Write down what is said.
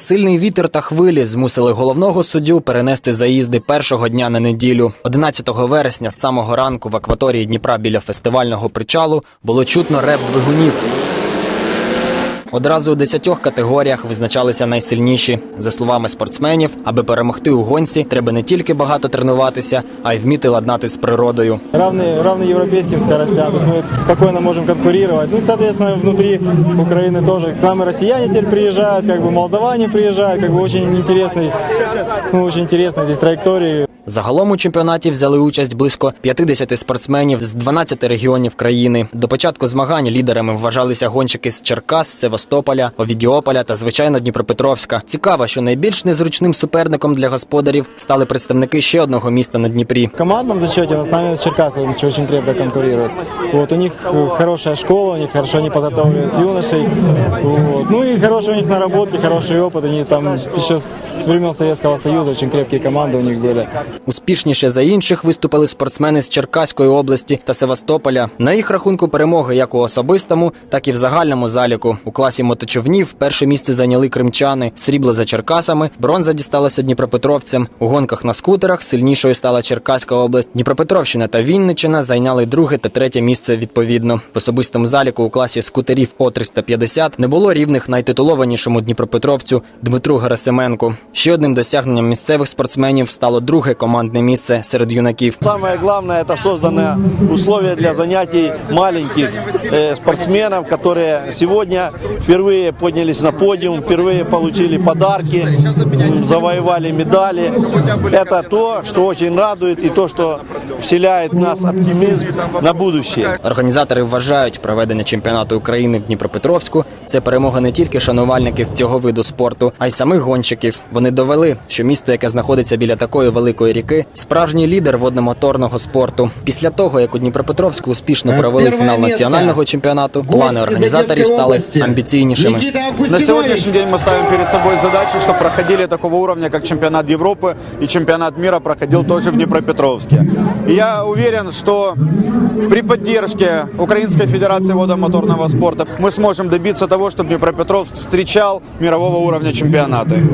Сильний вітер та хвилі змусили головного суддю перенести заїзди першого дня на неділю. 11 вересня з самого ранку в акваторії Дніпра біля фестивального причалу було чутно реп двигунів. Одразу у десятьох категоріях визначалися найсильніші. За словами спортсменів, аби перемогти у гонці, треба не тільки багато тренуватися, а й вміти ладнати з природою. равны, равны европейским скоростям. То есть мы спокойно можем конкурировать. Ну и, соответственно, внутри Украины тоже. К нам и россияне теперь приезжают, как бы молдаване приезжают, как бы очень интересный, ну, очень интересные здесь траектории. Загалом у чемпіонаті взяли участь близько 50 спортсменів з 12 регіонів країни. До початку змагань лідерами вважалися гонщики з Черкас, Севастополя, Овідіополя та звичайно Дніпропетровська. Цікаво, що найбільш незручним суперником для господарів стали представники ще одного міста на Дніпрі. В командном зачете у нас с нами Черкасов очень- очень крепко конкурирует. Вот, у них э, хорошая школа, у них хорошо они подготавливают юношей. Вот. Ну и хорошие у них наработки, хороший опыт. Они там еще с времен Советского Союза очень крепкие команды у них были. Успішніше за інших виступили спортсмени з Черкаської області та Севастополя. На їх рахунку перемоги як у особистому, так і в загальному заліку. У класі моточовнів перше місце зайняли кримчани, срібло за Черкасами, бронза дісталася Дніпропетровцям. У гонках на скутерах сильнішою стала Черкаська область. Дніпропетровщина та Вінниччина зайняли друге та третє місце відповідно. В особистому заліку у класі скутерів О 350 не було рівних найтитулованішому Дніпропетровцю Дмитру Герасименку. Ще одним досягненням місцевих спортсменів стало друге командне місце серед юнаків. Самое главное, это созданы условия для занятий маленьких э, спортсменов, которые сегодня впервые поднялись на подиум, впервые получили подарки, м, завоевали медали. Это то, что очень радует и то, что вселяет в нас оптимизм на будущее. Організатори вважають, проведення чемпіонату України в Дніпропетровську це перемога не тільки шанувальників цього виду спорту, а й самих гонщиків. Вони довели, що місто, яке знаходиться біля такої великої ріки, справжній лідер водномоторного спорту. Після того, як у Дніпропетровську успішно провели фінал національного чемпіонату, плани організаторів стали амбіційнішими. На сегодняшний день мы ставим перед собой задачу, чтобы проходили такого уровня, как чемпионат Европы и чемпионат мира проходил тоже в Днепропетровске. И я уверен, что при поддержке Украинской Федерации водомоторного спорта мы сможем добиться того, чтобы Днепропетровск встречал мирового уровня чемпионаты.